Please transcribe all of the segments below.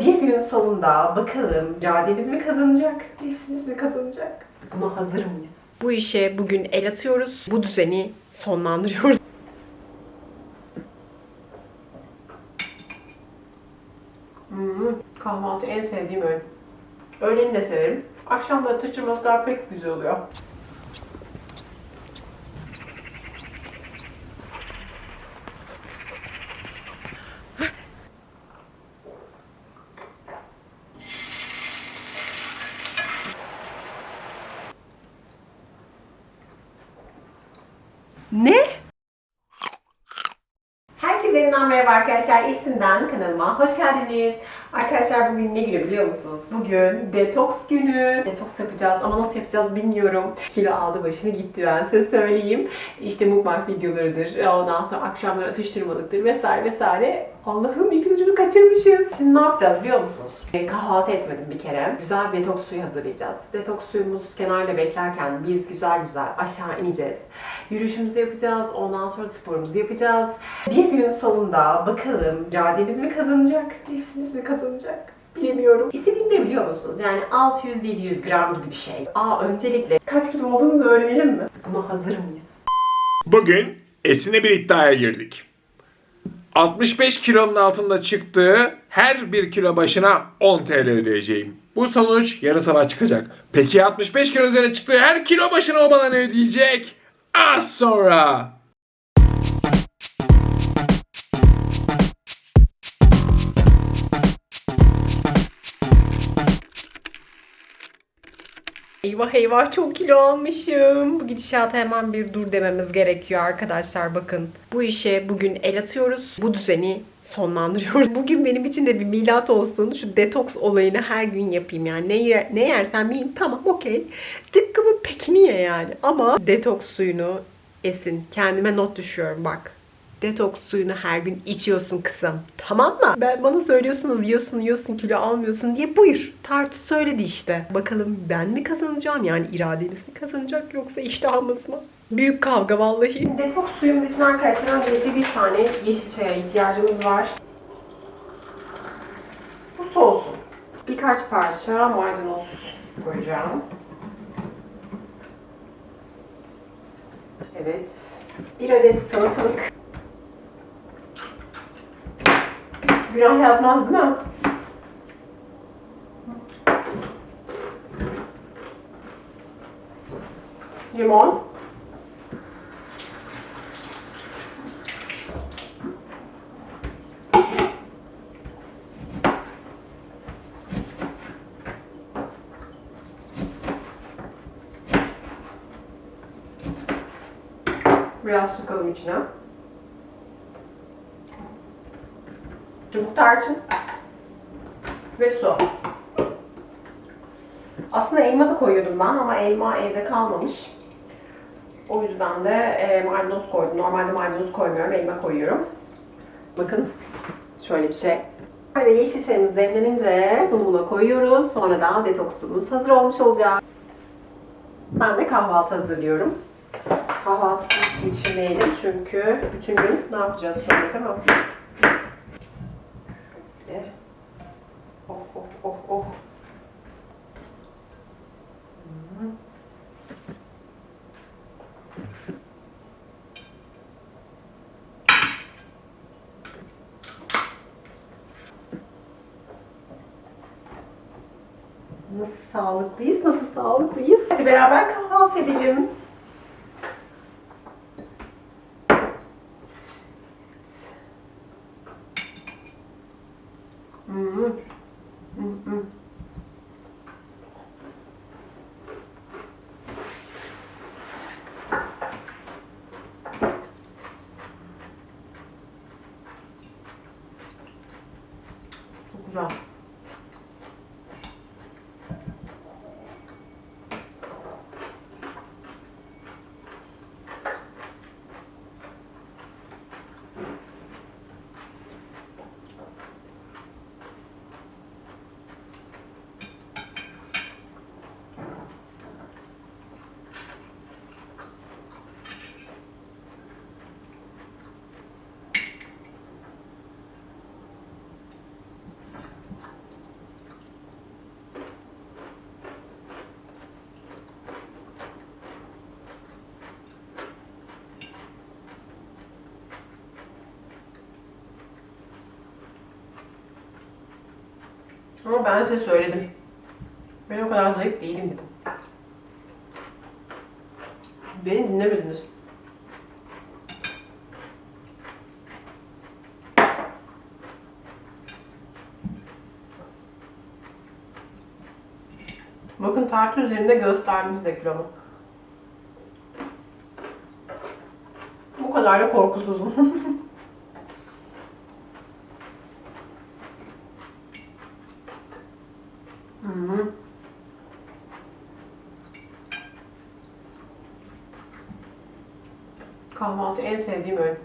Bir günün sonunda bakalım irademiz mi kazanacak, nefsimiz mi kazanacak? Buna hazır mıyız? Bu işe bugün el atıyoruz. Bu düzeni sonlandırıyoruz. Hmm, kahvaltı en sevdiğim öğün. Öğleni de severim. Akşam da atıştırmalıklar pek güzel oluyor. Ne? Herkese yeniden merhaba arkadaşlar. İsim ben kanalıma. Hoş geldiniz. Arkadaşlar bugün ne günü biliyor musunuz? Bugün detoks günü. Detoks yapacağız ama nasıl yapacağız bilmiyorum. Kilo aldı başını gitti ben size söyleyeyim. İşte mukbang videolarıdır. Ondan sonra akşamları atıştırmalıktır vesaire vesaire. Allah'ım ipin ucunu kaçırmışız. Şimdi ne yapacağız biliyor musunuz? E, kahvaltı etmedim bir kere. Güzel bir detoks suyu hazırlayacağız. Detoks suyumuz kenarda beklerken biz güzel güzel aşağı ineceğiz. Yürüyüşümüzü yapacağız. Ondan sonra sporumuzu yapacağız. Bir günün sonunda bakalım irademiz mi kazanacak, nefsimiz mi kazanacak? Bilemiyorum. İstediğim ne biliyor musunuz? Yani 600-700 gram gibi bir şey. Aa öncelikle kaç kilo olduğumuzu öğrenelim mi? Buna hazır mıyız? Bugün Esin'e bir iddiaya girdik. 65 kilonun altında çıktığı her bir kilo başına 10 TL ödeyeceğim. Bu sonuç yarın sabah çıkacak. Peki 65 kilo üzerine çıktığı her kilo başına o bana ne ödeyecek? Az sonra. Eyvah eyvah çok kilo almışım. Bu gidişata hemen bir dur dememiz gerekiyor arkadaşlar bakın. Bu işe bugün el atıyoruz. Bu düzeni sonlandırıyoruz. Bugün benim için de bir milat olsun. Şu detoks olayını her gün yapayım yani. Ne, yer, ne yersem yiyeyim tamam okey. Tıpkı bu pekini ye yani. Ama detoks suyunu esin. Kendime not düşüyorum bak. Detoks suyunu her gün içiyorsun kızım. Tamam mı? Ben bana söylüyorsunuz yiyorsun yiyorsun kilo almıyorsun diye buyur. Tartı söyledi işte. Bakalım ben mi kazanacağım yani irademiz mi kazanacak yoksa iştahımız mı? Büyük kavga vallahi. Detoks suyumuz için arkadaşlar öncelikle bir tane yeşil çaya ihtiyacımız var. Bu soğusun. Birkaç parça maydanoz koyacağım. Evet. Bir adet salatalık. Günah yazmaz değil mi? Limon. Biraz sıkalım içine. Çubuk tarçın ve su. Aslında elma da koyuyordum ben ama elma evde kalmamış. O yüzden de e, maydanoz koydum. Normalde maydanoz koymuyorum, elma koyuyorum. Bakın şöyle bir şey. Böyle yeşil çayımız demlenince bunu buna koyuyoruz. Sonra da detoksumuz hazır olmuş olacak. Ben de kahvaltı hazırlıyorum. Kahvaltısız geçirmeyelim çünkü bütün gün ne yapacağız sonra değil mi? Şöyle. Oh oh oh oh. Hı. Nasıl sağlıklıyız, nasıl sağlıklıyız? Hadi kahvaltı edelim. Ama ben size söyledim. Ben o kadar zayıf değilim dedim. Beni dinlemediniz. Bakın tartı üzerinde gösterdim size. Bu kadar da korkusuzum. Kahvaltı en sevdiğim öğün.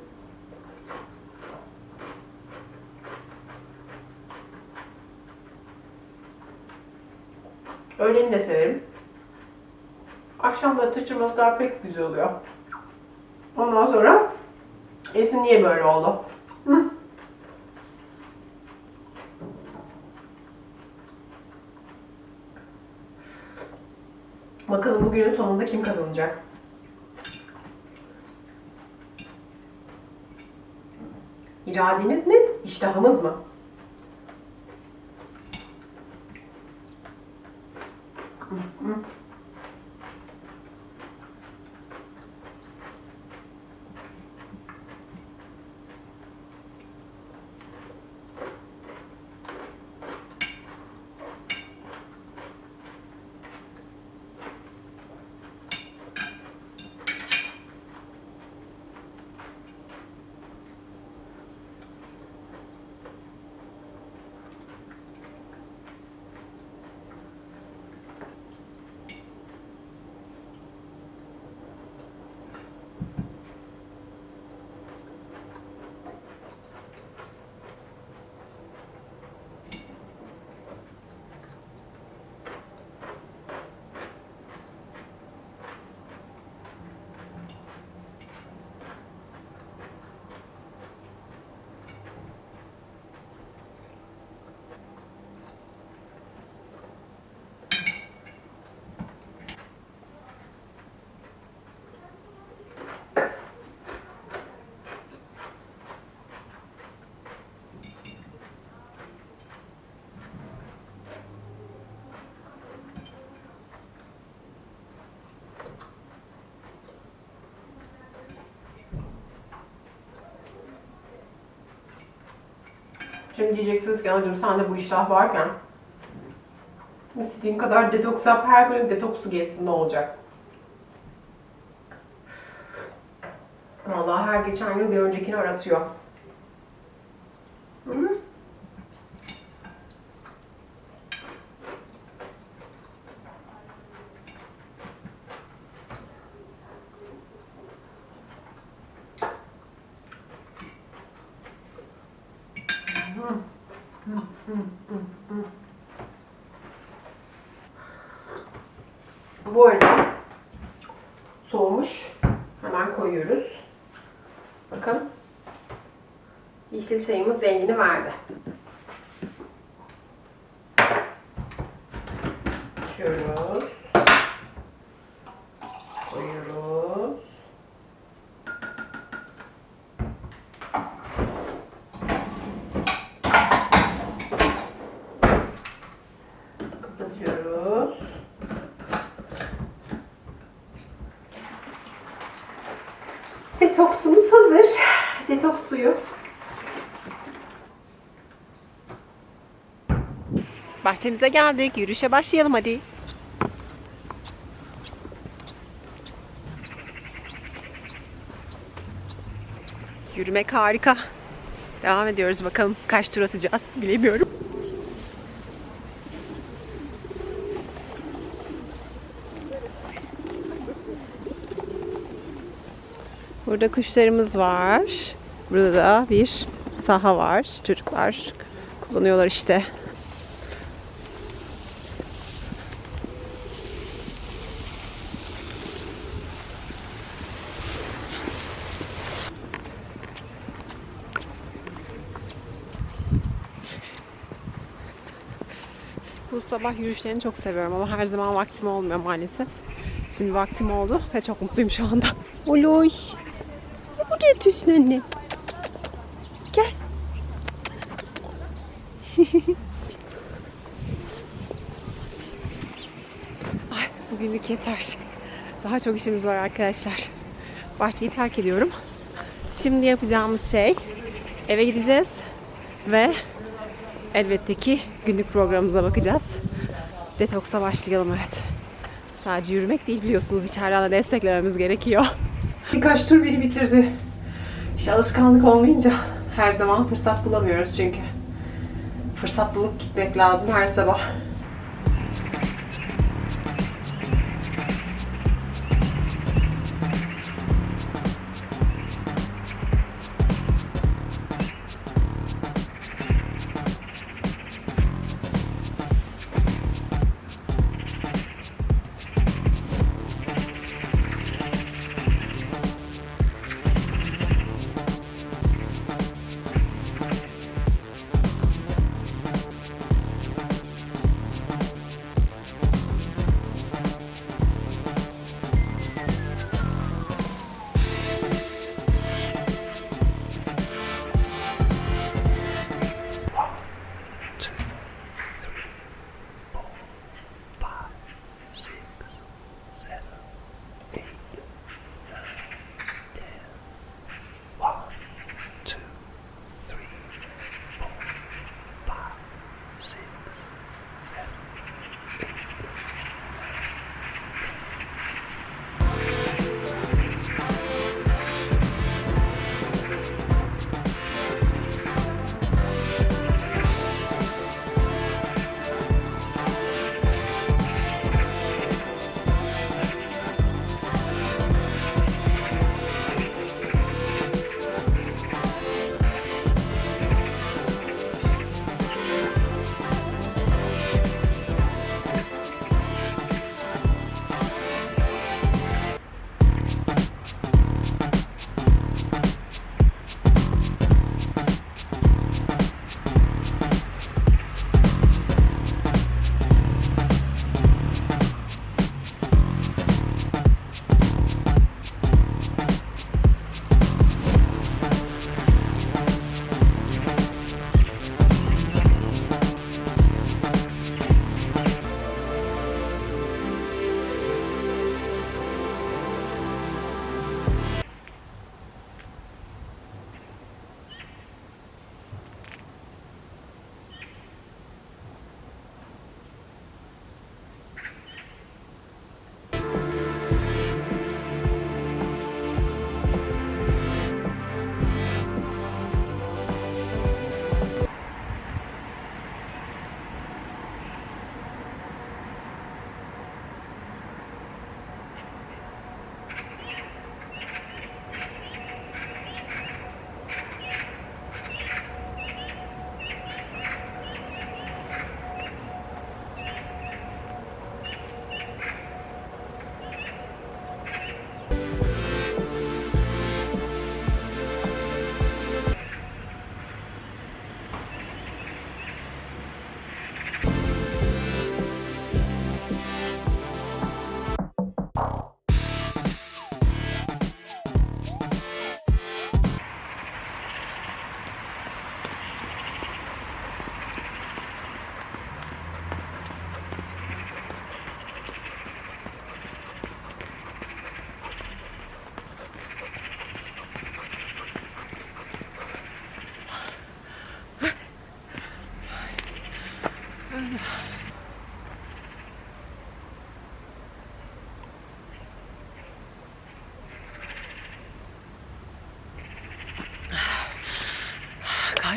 Öğleni de severim. Akşam da atıştırmalıklar pek güzel oluyor. Ondan sonra Esin niye böyle oldu? Hı? Bakalım bugünün sonunda kim kazanacak? İrademiz mi, iştahımız mı? Şimdi diyeceksiniz ki anacığım sende bu iştah varken istediğin kadar detoks yap, her gün detoksu geçsin ne olacak? Vallahi her geçen gün bir öncekini aratıyor. Hı? Bu arada soğumuş. Hemen koyuyoruz. Bakın. Yeşil çayımız rengini verdi. Açıyoruz. Koyuyoruz. Kapatıyoruz. Detoksumuz hazır. Detoks suyu. Bahçemize geldik. Yürüyüşe başlayalım hadi. Yürümek harika. Devam ediyoruz bakalım kaç tur atacağız bilemiyorum. Burada kuşlarımız var. Burada da bir saha var. Çocuklar kullanıyorlar işte. sabah yürüyüşlerini çok seviyorum ama her zaman vaktim olmuyor maalesef. Şimdi vaktim oldu ve çok mutluyum şu anda. Oloş. Ne burada yatıyorsun anne? Gel. Ay, bugünlük yeter. Daha çok işimiz var arkadaşlar. Bahçeyi terk ediyorum. Şimdi yapacağımız şey eve gideceğiz ve elbette ki günlük programımıza bakacağız. Detoksa başlayalım evet. Sadece yürümek değil biliyorsunuz içeriden de desteklememiz gerekiyor. Birkaç tur beni bitirdi. İşte alışkanlık olmayınca her zaman fırsat bulamıyoruz çünkü. Fırsat bulup gitmek lazım her sabah.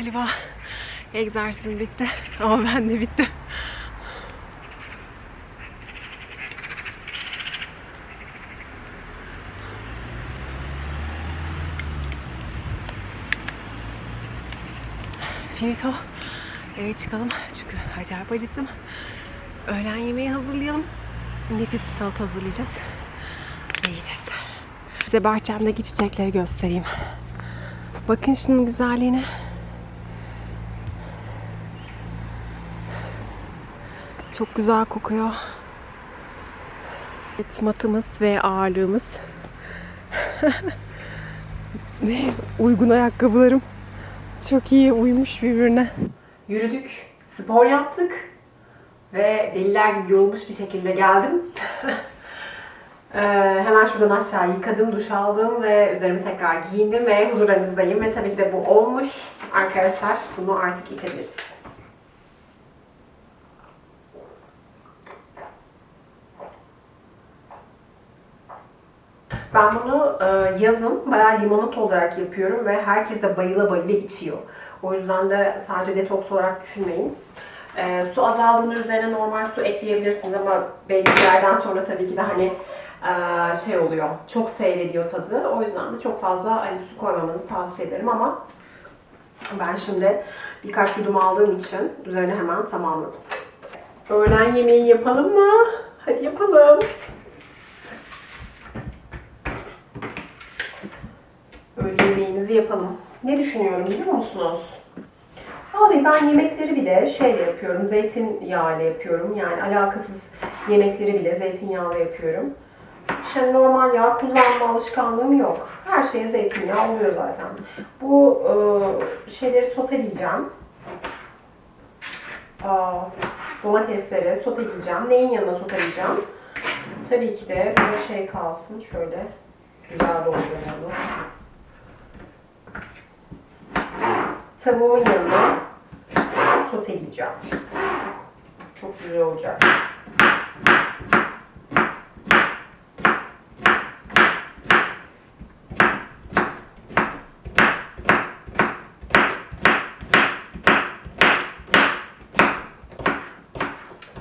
Galiba egzersizim bitti ama ben de bitti. Finito. Eve çıkalım çünkü acayip acıktım. Öğlen yemeği hazırlayalım. Nefis bir salata hazırlayacağız. Yiyeceğiz. Size bahçemdeki çiçekleri göstereyim. Bakın şunun güzelliğine. Çok güzel kokuyor. Evet, matımız ve ağırlığımız. ve uygun ayakkabılarım. Çok iyi uymuş birbirine. Yürüdük, spor yaptık ve deliler gibi yorulmuş bir şekilde geldim. Ee, hemen şuradan aşağı yıkadım, duş aldım ve üzerimi tekrar giyindim ve huzurlarınızdayım. Ve tabii ki de bu olmuş. Arkadaşlar bunu artık içebiliriz. Ben bunu e, yazın bayağı limonata olarak yapıyorum ve herkes de bayıla bayıla içiyor. O yüzden de sadece detoks olarak düşünmeyin. E, su azaldığında üzerine normal su ekleyebilirsiniz ama belli bir yerden sonra tabii ki de hani e, şey oluyor, çok seyrediyor tadı. O yüzden de çok fazla hani su koymamanızı tavsiye ederim ama ben şimdi birkaç yudum aldığım için üzerine hemen tamamladım. Öğlen yemeği yapalım mı? Hadi yapalım. Öğle yemeğimizi yapalım. Ne düşünüyorum biliyor musunuz? Vallahi ben yemekleri bile şeyle yapıyorum, zeytinyağıyla yapıyorum. Yani alakasız yemekleri bile zeytinyağıyla yapıyorum. Hani normal yağ kullanma alışkanlığım yok. Her şeye zeytinyağı oluyor zaten. Bu e, şeyleri soteleyeceğim. Aa, domatesleri soteleyeceğim. Neyin yanına soteleyeceğim? Tabii ki de böyle şey kalsın. Şöyle güzel dolduralım. Tavuğun yanına soteleyeceğim. Çok güzel olacak.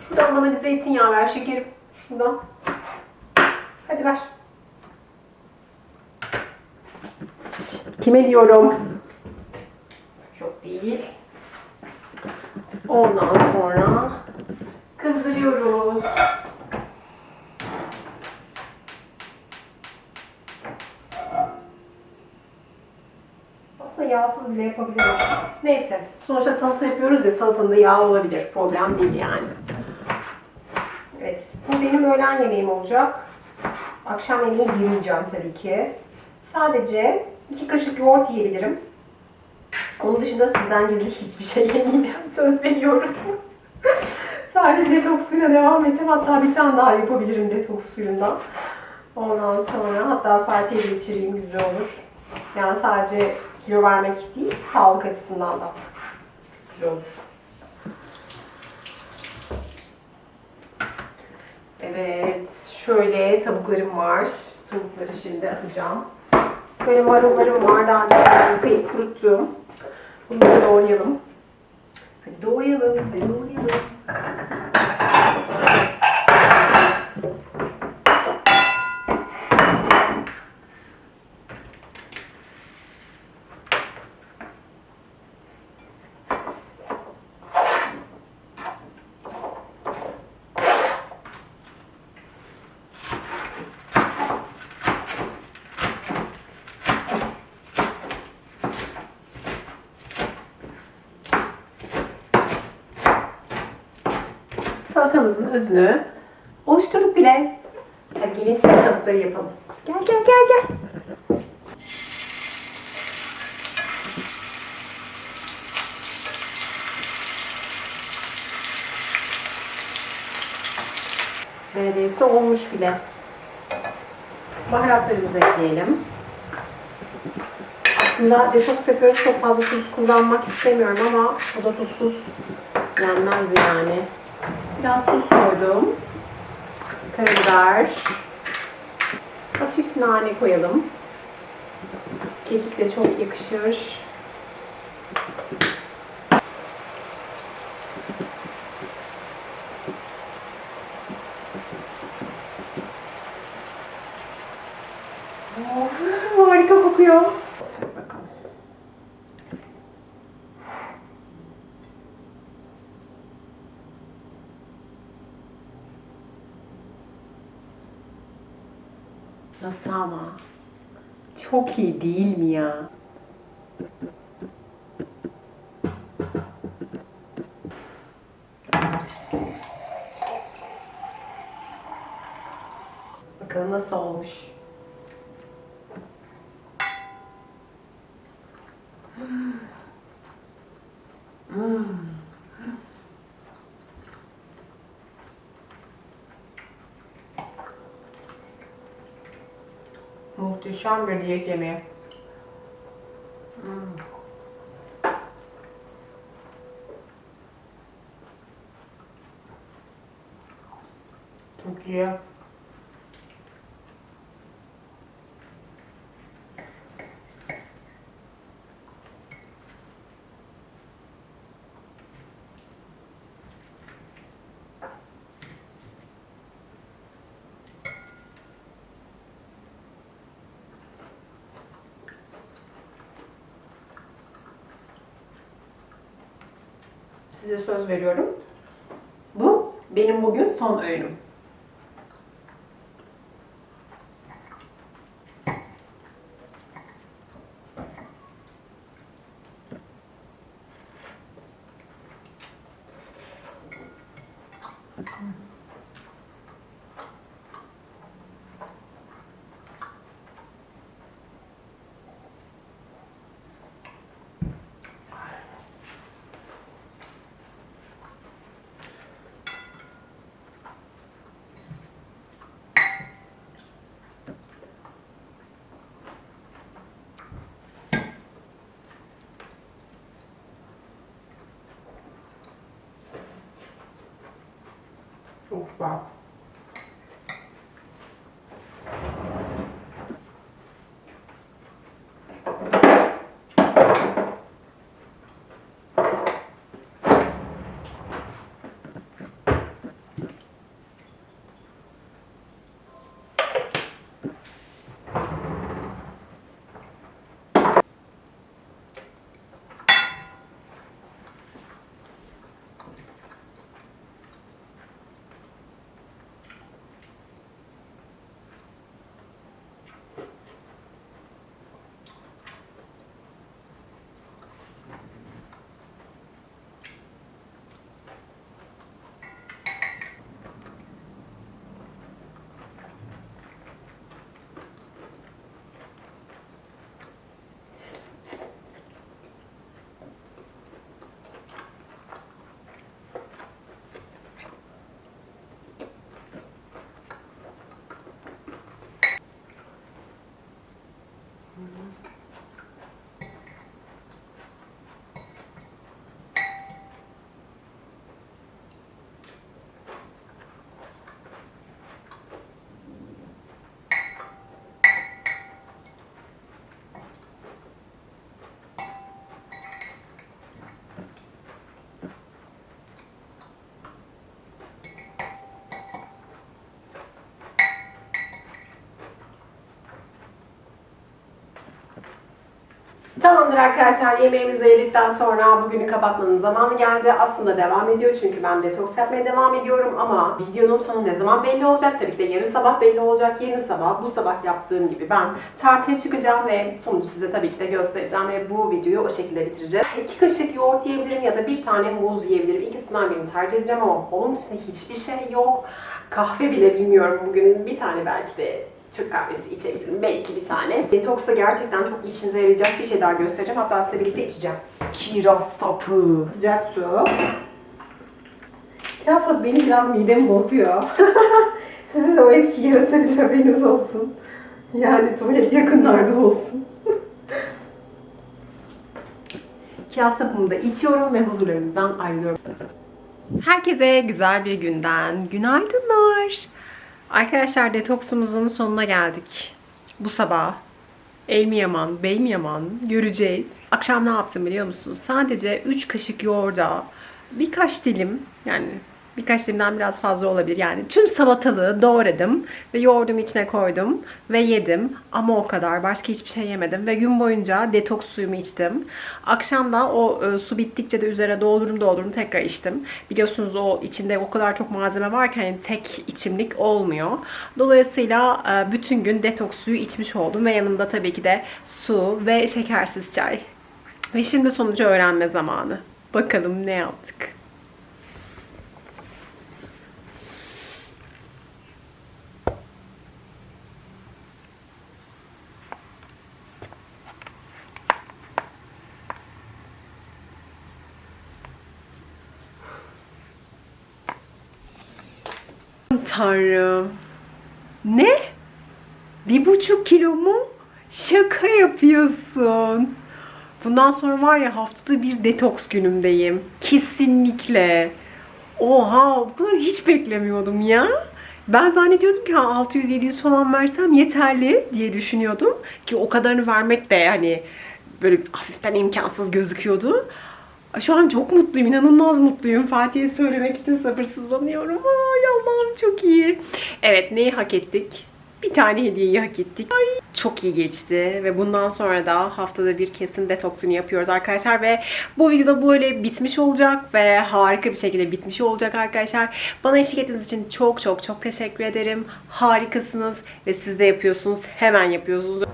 Şuradan bana bir zeytinyağı ver şekerim. Şuradan. Hadi ver. Kime diyorum? Değil. Ondan sonra kızdırıyoruz. Aslında yağsız bile yapabiliriz. Neyse. Sonuçta salata yapıyoruz ya salatanın da yağ olabilir. Problem değil yani. Evet. Bu benim öğlen yemeğim olacak. Akşam yemeği yemeyeceğim tabii ki. Sadece iki kaşık yoğurt yiyebilirim. Onun dışında sizden gizli hiçbir şey yemeyeceğim. Söz veriyorum. Sadece detoks suyuna devam edeceğim. Hatta bir tane daha yapabilirim detoks suyundan. Ondan sonra hatta Fatih'e de içireyim güzel olur. Yani sadece kilo vermek değil, sağlık açısından da güzel olur. Evet, şöyle tavuklarım var. Tavukları şimdi atacağım. Böyle marullarım var. Daha önce yıkayıp kuruttum. Bunu doğrayalım. Doğrayalım, doğrayalım. Özünü oluşturduk bile. Hadi gelin şimdi tavukları yapalım. Gel gel gel gel. Neredeyse olmuş bile. Baharatlarımızı ekleyelim. Aslında detoks yapıyoruz. Çok fazla tuz kullanmak istemiyorum ama o da tuzsuz yenmez yani. Tuz koydum. Karabiber. Hafif nane koyalım. Kekik de çok yakışır. Oh, harika kokuyor. Bakalım. Nasıl ama? Çok iyi değil mi ya? Bakalım nasıl olmuş. Muhteşem bir diyet yemeği. Hmm. Çok iyi. Size söz veriyorum. Bu benim bugün son öğünüm. Çok güzel. Tamamdır arkadaşlar yemeğimizi yedikten sonra bugünü kapatmanın zamanı geldi. Aslında devam ediyor çünkü ben detoks yapmaya devam ediyorum ama videonun sonu ne zaman belli olacak? Tabii ki de yarın sabah belli olacak. Yarın sabah bu sabah yaptığım gibi ben tartıya çıkacağım ve sonucu size tabii ki de göstereceğim ve bu videoyu o şekilde bitireceğim. İki kaşık yoğurt yiyebilirim ya da bir tane muz yiyebilirim. İkisinden birini tercih edeceğim ama onun dışında hiçbir şey yok. Kahve bile bilmiyorum bugün. Bir tane belki de Türk kahvesi içebilirim. Belki bir tane. Detoksta gerçekten çok işinize yarayacak bir şey daha göstereceğim. Hatta size birlikte içeceğim. Kiraz sapı. Sıcak su. Kiraz sapı benim biraz midemi bozuyor. Sizin de o etki yaratabilir haberiniz olsun. Yani tuvalet yakınlarda olsun. Kiraz sapımı da içiyorum ve huzurlarınızdan ayrılıyorum. Herkese güzel bir günden günaydınlar. Arkadaşlar detoksumuzun sonuna geldik. Bu sabah el mi yaman, bey mi yaman göreceğiz. Akşam ne yaptım biliyor musunuz? Sadece 3 kaşık yoğurda birkaç dilim yani birkaç dilimden biraz fazla olabilir. Yani tüm salatalığı doğradım ve yoğurdumu içine koydum ve yedim. Ama o kadar. Başka hiçbir şey yemedim ve gün boyunca detoks suyumu içtim. Akşam da o e, su bittikçe de üzerine doldurum doldurum tekrar içtim. Biliyorsunuz o içinde o kadar çok malzeme var ki hani tek içimlik olmuyor. Dolayısıyla e, bütün gün detoks suyu içmiş oldum ve yanımda tabii ki de su ve şekersiz çay. Ve şimdi sonucu öğrenme zamanı. Bakalım ne yaptık. Tanrım. Ne? Bir buçuk kilo mu? Şaka yapıyorsun. Bundan sonra var ya haftada bir detoks günümdeyim. Kesinlikle. Oha bu kadar hiç beklemiyordum ya. Ben zannediyordum ki ha, 600-700 falan versem yeterli diye düşünüyordum. Ki o kadarını vermek de hani böyle hafiften imkansız gözüküyordu. Şu an çok mutluyum, inanılmaz mutluyum. Fatih'e söylemek için sabırsızlanıyorum. Ay Allah'ım çok iyi. Evet neyi hak ettik? Bir tane hediyeyi hak ettik. Ay, çok iyi geçti ve bundan sonra da haftada bir kesin detoksunu yapıyoruz arkadaşlar ve bu videoda böyle bitmiş olacak ve harika bir şekilde bitmiş olacak arkadaşlar. Bana eşlik ettiğiniz için çok çok çok teşekkür ederim. Harikasınız ve siz de yapıyorsunuz. Hemen yapıyorsunuz.